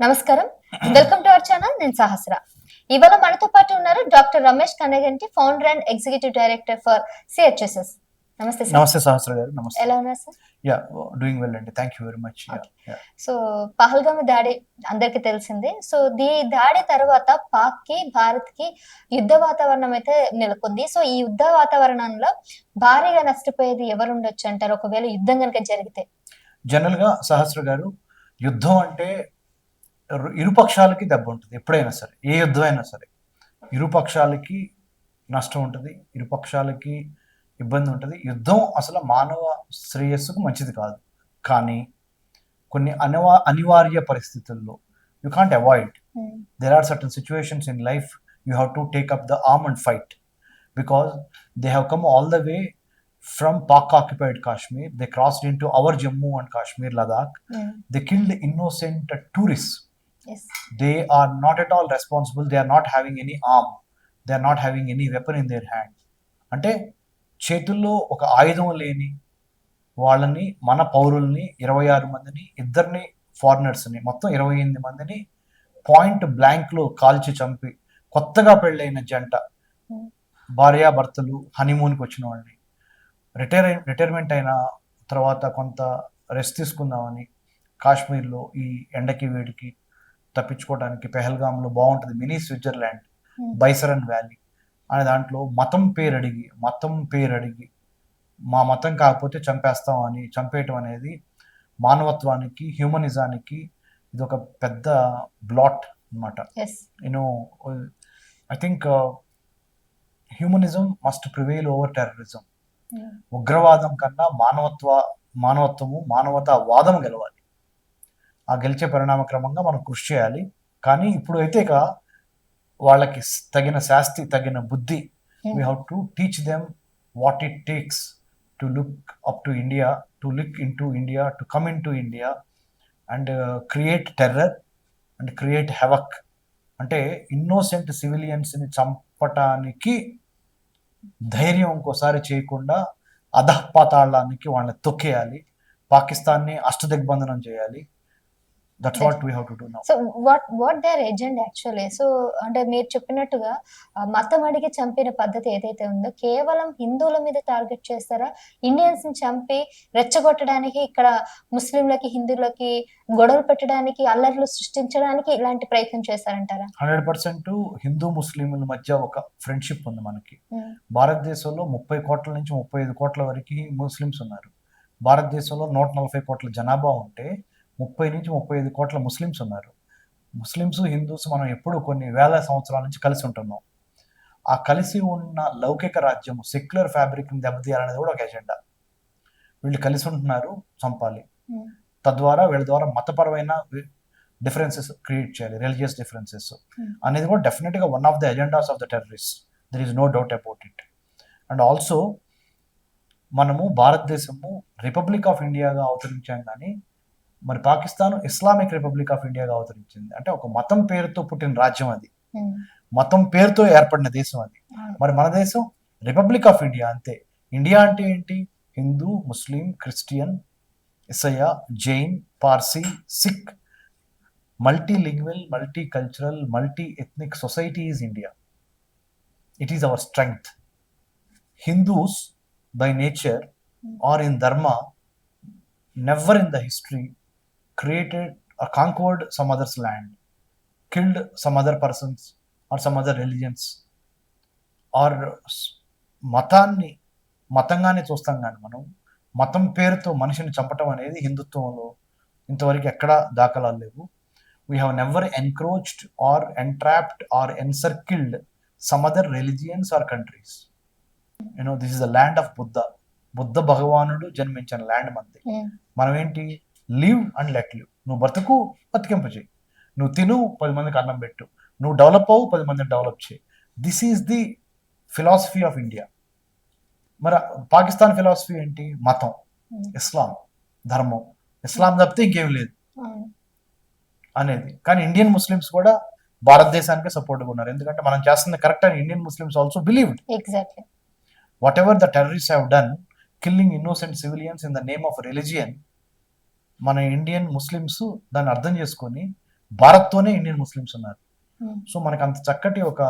నమస్కారం. Welcome to our channel నేను సహస్ర. ఇవాళ మనతో పాటు ఉన్నారు doctor Ramesh Kanaganti founder and executive director for CHSS నమస్తే నమస్తే సహస్ర గారు నమస్తే. ఎలా ఉన్నారు సార్? యా డూయింగ్ వెల్ అండి. Thank you very much. So Pahalgam దాడి అందరికి తెలిసిందే. సో దీ దాడి తర్వాత పాక్కి భారత్కి యుద్ధ వాతావరణం అయితే నెలకొంది. సో ఈ యుద్ధ వాతావరణంలో భారీగా నష్టపోయేది ఎవరు ఉండొచ్చు అంటారు? ఒకవేళ యుద్ధం కనుక జరిగితే. జనరల్గా సహస్ర గారు యుద్ధం అంటే ఇరుపక్షాలకి దెబ్బ ఉంటుంది ఎప్పుడైనా సరే ఏ యుద్ధం అయినా సరే. ఇరుపక్షాలకి నష్టం ఉంటుంది ఇరుపక్షాలకి ఇబ్బంది ఉంటుంది. యుద్ధం అసలు మానవ శ్రేయస్సుకు మంచిది కాదు. కానీ కొన్ని అనివా అనివార్య పరిస్థితుల్లో you can't avoid there are certain situations in life you have to take up the arm and fight because they have come all the way from Pak occupied Kashmir they crossed in our Jammu and Kashmir Ladakh they killed innocent tourist They are not at all responsible. They are not having any arm. They are not having any weapon in their hand. అంటే చేతుల్లో ఒక ఆయుధం లేని వాళ్ళని మన పౌరుల్ని ఇరవై ఆరు మందిని ఇద్దరిని ఫారినర్స్ని మొత్తం ఇరవై ఎనిమిది మందిని పాయింట్ బ్లాంక్లో కాల్చి చంపి కొత్తగా పెళ్ళైన జంట భార్యాభర్తలు హనీమూన్కి వచ్చిన వాళ్ళని రిటైర్ రిటైర్మెంట్ అయిన తర్వాత కొంత రెస్ట్ తీసుకుందామని కాశ్మీర్లో ఈ ఎండకి వేడికి తప్పించుకోవడానికి పెహల్గాంలో బాగుంటుంది. Mini Switzerland Hmm. Baisaran valley అనే దాంట్లో మతం పేరు అడిగి మతం పేరు అడిగి మా మతం కాకపోతే చంపేస్తాం అని చంపేయటం అనేది మానవత్వానికి హ్యూమనిజానికి ఇది ఒక పెద్ద బ్లాట్ అన్నమాట. Yes you know I think humanism must prevail over terrorism ఉగ్రవాదం కన్నా మానవత్వ మానవత్వము మానవతావాదం గెలవాలి. ఆ గెలిచే పరిణామ క్రమంగా మనం కృషి చేయాలి. కానీ ఇప్పుడు అయితే ఇక వాళ్ళకి తగిన శాస్తి తగిన బుద్ధి we have to teach them what it takes to look up to India to look in to India to come in to India and create terror and create havoc అంటే ఇన్నోసెంట్ సివిలియన్స్ని చంపటానికి ధైర్యం ఇంకోసారి చేయకుండా అధపాతాళానికి వాళ్ళని తొక్కేయాలి. పాకిస్తాన్ని అష్టదిగ్బంధనం చేయాలి. That's what we have to do now so what what their agenda actually so అంటే మీరు చెప్పినట్టుగా మతం అడిగి చంపిన పద్ధతి ఏదైతే ఉందో కేవలం హిందువుల మీద టార్గెట్ చేస్తారా? ఇండియన్స్ని చంపి రెచ్చగొట్టడానికి ఇక్కడ ముస్లింలకి హిందువులకి గొడవలు పెట్టడానికి అల్లర్లు సృష్టించడానికి ఇలాంటి ప్రయత్నం చేస్తారంటారా? హండ్రెడ్ పర్సెంట్ హిందూ ముస్లింల మధ్య ఒక ఫ్రెండ్షిప్ ఉంది మనకి. ఉమ్, భారతదేశంలో ముప్పై కోట్ల నుంచి ముప్పై ఐదు కోట్ల వరకు ముస్లిమ్స్ ఉన్నారు. భారతదేశంలో నూట నలభై కోట్ల జనాభా ఉంటే ముప్పై నుంచి ముప్పై ఐదు కోట్ల ముస్లిమ్స్ ఉన్నారు. ముస్లిమ్స్ హిందూస్ మనం ఎప్పుడు కొన్ని వేల సంవత్సరాల నుంచి కలిసి ఉంటున్నాం. ఆ కలిసి ఉన్న లౌకిక రాజ్యం సెక్యులర్ ఫ్యాబ్రిక్ని దెబ్బతీయాలనేది కూడా ఒక ఎజెండా. వీళ్ళు కలిసి ఉంటున్నారు చంపాలి. ఉమ్, తద్వారా వీళ్ళ ద్వారా మతపరమైన డిఫరెన్సెస్ క్రియేట్ చేయాలి రిలీజియస్ డిఫరెన్సెస్. Hmm. అనేది కూడా డెఫినెట్గా one of the agendas of the terrorist. There is no doubt about it and also మనము భారతదేశము రిపబ్లిక్ ఆఫ్ ఇండియాగా అవతరించాం కానీ మరి పాకిస్తాన్ ఇస్లామిక్ రిపబ్లిక్ ఆఫ్ ఇండియాగా అవతరించింది. అంటే ఒక మతం పేరుతో పుట్టిన రాజ్యం అది. మతం పేరుతో ఏర్పడిన దేశం అది. మరి మన దేశం రిపబ్లిక్ ఆఫ్ ఇండియా అంతే. ఇండియా అంటే ఏంటి? Hindu Muslim Christian ఇసయ Jain Parsi Sikh. Multilingual multicultural multiethnic society is India it is our strength Hindus by nature are in dharma never in the history created concord some others land killed some other persons or some other religions or మతాన్ని మతంగానే చూస్తాం కానీ మనం మతం పేరుతో మనిషిని చంపటం అనేది హిందుత్వంలో ఇంతవరకు ఎక్కడా దాఖలాలు లేవు. We have never encroached or entrapped or encircled some other religions or countries you know this is the land of Buddha Buddha భగవానుడు జన్మించిన ల్యాండ్ మనది. మనం ఏంటి లివ్ అండ్ లెట్ లివ్. నువ్వు బ్రతుకు బతికింప చేయి. నువ్వు తిను పది మందికి అన్నం పెట్టు. నువ్వు డెవలప్ అవ్వు పది మందిని డెవలప్ చేయి. This is the philosophy of India మరి పాకిస్తాన్ ఫిలాసఫీ ఏంటి? మతం. ఇస్లాం ధర్మం. ఇస్లాం తప్పితే ఇంకేం లేదు. అవును. అనేది. కానీ ఇండియన్ ముస్లిమ్స్ కూడా భారతదేశానికి సపోర్ట్గా ఉన్నారు. ఎందుకంటే మనం చేస్తుంది కరెక్ట్ అని Indian Muslims also believed exactly whatever the terrorist have done killing innocent civilians in the name of religion మన ఇండియన్ ముస్లిమ్స్ దాన్ని అర్థం చేసుకొని భారత్తోనే ఇండియన్ ముస్లిమ్స్ ఉన్నారు. ఉమ్. సో మనకు అంత చక్కటి ఒక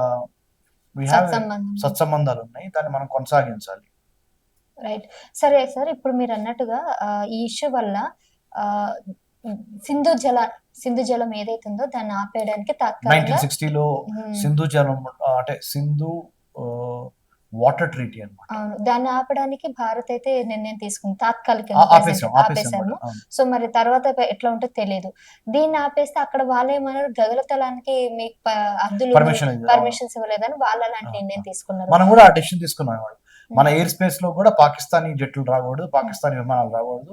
సత్సంబంధాలు ఉన్నాయి. దాన్ని మనం కొనసాగించాలి. రైట్ సరే సార్ ఇప్పుడు మీరు అన్నట్టుగా ఈ ఇష్యూ వల్ల సింధు జల సింధు జలం ఏదైతే ఉందో దాన్ని ఆపేయడానికి నైన్టీన్ సిక్స్టీలో ఉమ్, సింధు జలం అంటే సింధు వాటర్ ట్రీటీ అనమాట దాన్ని ఆపడానికి భారత్ అయితే నిర్ణయం తీసుకుంది. తాత్కాలికంగా ఆపేసాం ఆపేశాము. సో మరి తర్వాత ఎట్లా ఉంటుందో తెలియదు దీన్ని ఆపేస్తే అక్కడ వాళ్ళు ఏమన్నారు? గగలతలానికి మీకు ఇది. పర్మిషన్స్ ఇవ్వలేదని వాళ్ళు అలాంటి. నిర్ణయం తీసుకున్నారు. మనం కూడా ఆ డెసిషన్ తీసుకున్నాం. మన ఎయిర్ స్పేస్లో కూడా పాకిస్తానీ జట్లు రాకూడదు పాకిస్తానీ విమానాలు రాకూడదు.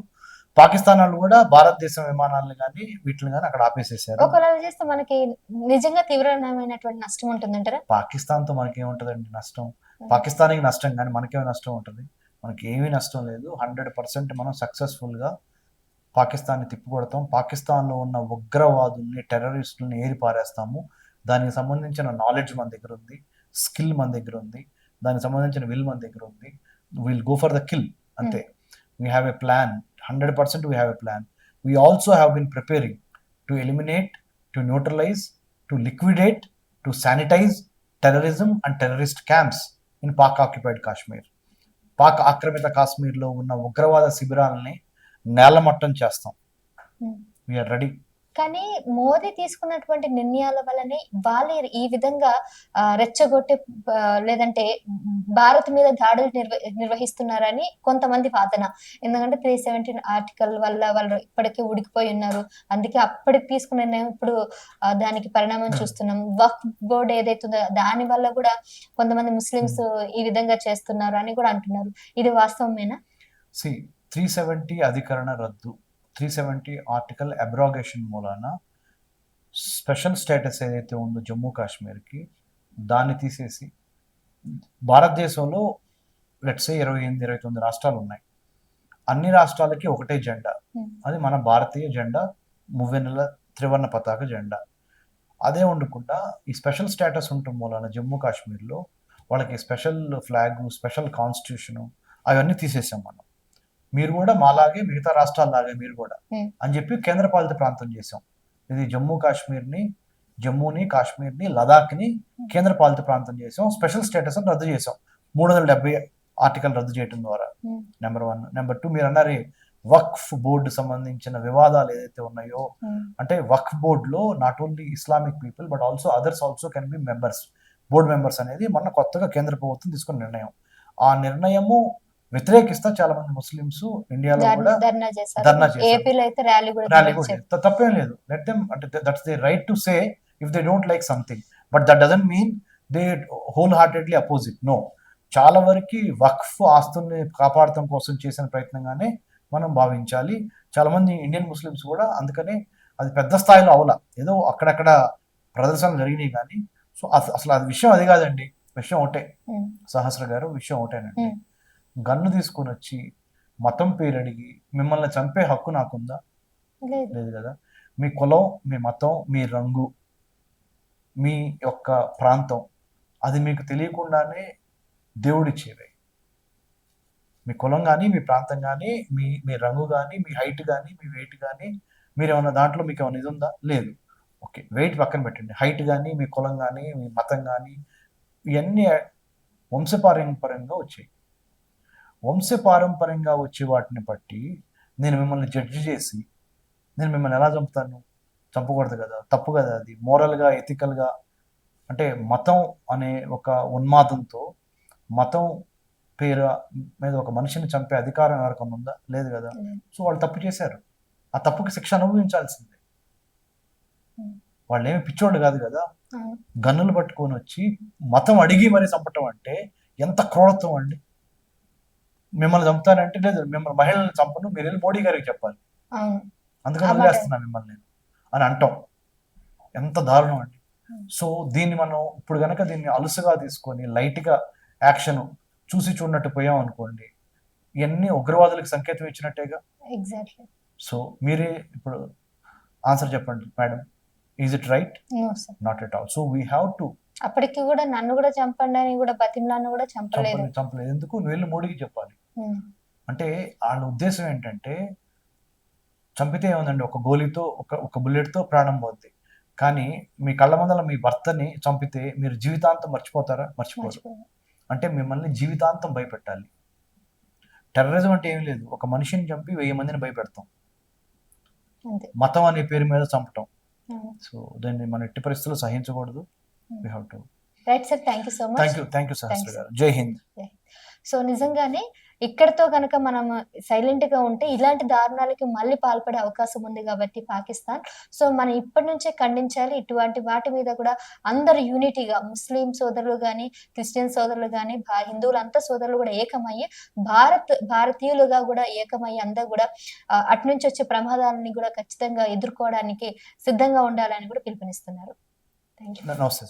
పాకిస్తాన్ వాళ్ళు కూడా భారతదేశం విమానాలను కానీ వీటిని కానీ అక్కడ ఆపేసేసారు. ఒకవేళ చేస్తే మనకి నిజంగా తీవ్రమైనటువంటి నష్టం ఉంటుందంటారా? పాకిస్తాన్తో మనకి ఏముంటదండి నష్టం? పాకిస్తాన్కి నష్టం కానీ మనకేమి నష్టం ఉంటుంది? మనకి ఏమీ నష్టం లేదు. హండ్రెడ్ పర్సెంట్ మనం సక్సెస్ఫుల్గా పాకిస్తాన్ని తిప్పికొడతాం. పాకిస్తాన్లో ఉన్న ఉగ్రవాదుల్ని టెర్రరిస్టుల్ని ఏరి పారేస్తాము దానికి సంబంధించిన నాలెడ్జ్ మన దగ్గర ఉంది. స్కిల్ మన దగ్గర ఉంది. దానికి సంబంధించిన విల్ మన దగ్గర ఉంది. Will go for the kill అంతే. We have a plan hundred percent we have a plan we also have been preparing to eliminate to neutralise to liquidate to sanitise terrorism and terrorist camps in Pak occupied Kashmir Pak ఆక్రమిత కాశ్మీర్లో ఉన్న ఉగ్రవాద శిబిరాలని నేలమట్టం చేస్తాం. Hmm. We are ready కానీ మోదీ తీసుకున్నటువంటి నిర్ణయాల వల్లనే వాళ్ళు ఈ విధంగా రెచ్చగొట్టే రెచ్చగొట్టి లేదంటే భారత్ మీద దాడులు నిర్వ నిర్వహిస్తున్నారని కొంతమంది వాదన. ఎందుకంటే త్రీ సెవెంటీన్ ఆర్టికల్ వల్ల వాళ్ళు ఇప్పటికే ఉడికిపోయి ఉన్నారు. అందుకే అప్పటికి తీసుకున్న నిర్ణయం ఇప్పుడు దానికి పరిణామం చూస్తున్నాం. వక్ బోర్డ్ ఏదైతే ఉందో దాని వల్ల కూడా కొంతమంది ముస్లిమ్స్ ఈ విధంగా చేస్తున్నారు అని కూడా అంటున్నారు. ఇది వాస్తవమేనా? సి త్రీ సెవెంటీ అధికరణ రద్దు. త్రీ సెవెంటీ ఆర్టికల్ అబ్రాగేషన్ మూలాన స్పెషల్ స్టేటస్ ఏదైతే ఉందో జమ్మూ కాశ్మీర్కి దాన్ని తీసేసి భారతదేశంలో లెట్సే ఇరవై ఎనిమిది ఇరవై తొమ్మిది రాష్ట్రాలు ఉన్నాయి. అన్ని రాష్ట్రాలకి ఒకటే జెండా. Hmm. అది మన భారతీయ జెండా మువ్వెన్నెల త్రివర్ణ పతాక జెండా. అదే ఉండకుండా ఈ స్పెషల్ స్టేటస్ ఉండటం మూలాన జమ్మూ కాశ్మీర్లో వాళ్ళకి స్పెషల్ ఫ్లాగ్ స్పెషల్ కాన్స్టిట్యూషను అవన్నీ తీసేసాం మనం. మీరు కూడా మాలాగే మిగతా రాష్ట్రాల్లాగే మీరు కూడా. అని చెప్పి కేంద్రపాలిత ప్రాంతం చేసాం ఇది జమ్మూ కాశ్మీర్ని జమ్మూని కాశ్మీర్ని లదాఖ్ని కేంద్రపాలిత ప్రాంతం చేసాం స్పెషల్ స్టేటస్ రద్దు చేసాం మూడు వందల డెబ్బై ఆర్టికల్ రద్దు చేయడం ద్వారా. Number one. నెంబర్ టూ మీరు అన్నారు వక్ఫ్ బోర్డు సంబంధించిన వివాదాలు ఏదైతే ఉన్నాయో అంటే వక్ఫ్ బోర్డులో not only Islamic people but also others also can be members board members అనేది మొన్న కొత్తగా కేంద్ర ప్రభుత్వం తీసుకున్న నిర్ణయం. ఆ నిర్ణయము వ్యతిరేకిస్తా చాలా మంది ముస్లిమ్స్ ఇండియాలో కూడా ధర్నా చేశారు. ధర్నా చేశారు. ఏపీలో అయితే ర్యాలీ కూడా ర్యాలీ నిర్వహించారు. కూడా చేస్తారు. తప్పేం లేదు. లెట్ దెమ్ అంటే that's the right to say if they don't like something but that doesn't mean they wholeheartedly opposite no చాలా వరకు వక్ఫ్ ఆస్తుల్ని కాపాడటం కోసం చేసిన ప్రయత్నంగానే మనం భావించాలి. చాలా మంది ఇండియన్ ముస్లిమ్స్ కూడా అందుకనే అది పెద్ద స్థాయిలో అవల. ఏదో అక్కడక్కడ ప్రదర్శనలు జరిగినాయి కానీ సో అస- అసలు అది విషయం అది కాదండి. విషయం ఒకటే. సహస్ర గారు విషయం ఒకటేనండి. గన్ను తీసుకొని వచ్చి మతం పేరు అడిగి మిమ్మల్ని చంపే హక్కు నాకుందా? లేదు. కదా. మీ కులం మీ మతం మీ రంగు మీ యొక్క ప్రాంతం అది మీకు తెలియకుండానే దేవుడిచ్చేవి. మీ కులం కానీ మీ ప్రాంతం కానీ మీ మీ రంగు కానీ మీ హైట్ కానీ మీ వెయిట్ కానీ మీరు ఏమన్నా దాంట్లో మీకు ఏమైనా ఇది ఉందా లేదు. ఓకే వెయిట్ పక్కన పెట్టండి. హైట్ కానీ మీ కులం కానీ మీ మతం కానీ ఇవన్నీ వంశపారంపర్యంగా వచ్చాయి. వంశపారంపర్యంగా వచ్చే వాటిని బట్టి నేను మిమ్మల్ని జడ్జి చేసి నేను మిమ్మల్ని ఎలా చంపుతాను? చంపకూడదు కదా తప్పు కదా అది. మోరల్గా ఎథికల్గా అంటే మతం అనే ఒక ఉన్మాదంతో మతం పేరు మీద ఒక మనిషిని చంపే అధికారం ఎవరికన్నా ఉందా? లేదు కదా. సో వాళ్ళు తప్పు చేశారు. ఆ తప్పుకి శిక్ష అనుభవించాల్సిందే. వాళ్ళు ఏమి పిచ్చోళ్ళు కాదు కదా. గన్నులు పట్టుకొని వచ్చి మతం అడిగి మరీ చంపటం అంటే ఎంత క్రూరత్వం అండి. మిమ్మల్ని చంపుతారంటే లేదు. మిమ్మల్ని మహిళలను చంపను మీరు వెళ్ళి మోడీ గారికి చెప్పాలి. అందుకని వదిలేస్తున్నా మిమ్మల్ని నేను అని అంటాం. ఎంత దారుణం అండి. సో దీన్ని మనం ఇప్పుడు కనుక దీన్ని అలుసుగా తీసుకొని లైట్గా యాక్షన్ చూసి చూడనట్టు పోయాం అనుకోండి ఇవన్నీ ఉగ్రవాదులకు సంకేతం ఇచ్చినట్టేగా? ఎగ్జాక్ట్లీ. సో మీరే ఇప్పుడు ఆన్సర్ చెప్పండి madam. Is it right not at all so we have to అప్పటికి కూడా నన్ను కూడా చంపండి అని కూడా బతిమలాన్ని కూడా చంపలేదు. చంపలేదు. ఎందుకు? నువ్వు వెళ్ళి మోడీకి చెప్పాలి. అంటే వాళ్ళ ఉద్దేశం ఏంటంటే చంపితే ఏముందండి? ఒక గోలీతో ఒక ఒక బుల్లెట్తో ప్రాణం పోద్ది. కానీ మీ కళ్ళ ముందర మీ భర్తని చంపితే మీరు జీవితాంతం మర్చిపోతారా? మర్చిపోరు. అంటే మిమ్మల్ని జీవితాంతం భయపెట్టాలి. టెర్రరిజం అంటే ఏం లేదు. ఒక మనిషిని చంపి వెయ్యి మందిని భయపెడతాం. మతం అనే పేరు మీద చంపటం. సో దాన్ని మనం ఎట్టి పరిస్థితుల్లో సహించకూడదు. We to right sir thank you so much thank you thank you Sahasra. గారు జై హింద్. సో నిజంగానే ఇక్కడతో కనుక మనం సైలెంట్గా ఉంటే ఇలాంటి దారుణాలకి మళ్ళీ పాల్పడే అవకాశం ఉంది కాబట్టి పాకిస్తాన్. సో మనం ఇప్పటి నుంచే ఖండించాలి. ఇటువంటి వాటి మీద కూడా అందరు యూనిటీగా ముస్లిం సోదరులు కానీ క్రిస్టియన్ సోదరులు కానీ హిందువులు అంతా సోదరులు కూడా ఏకమయ్యి భారత్ భారతీయులుగా కూడా ఏకమయ్యి అందరూ కూడా అటు నుంచి వచ్చే ప్రమాదాలని కూడా ఖచ్చితంగా ఎదుర్కోవడానికి సిద్ధంగా ఉండాలని కూడా పిలుపునిస్తున్నారు. థ్యాంక్ యూ నమస్తే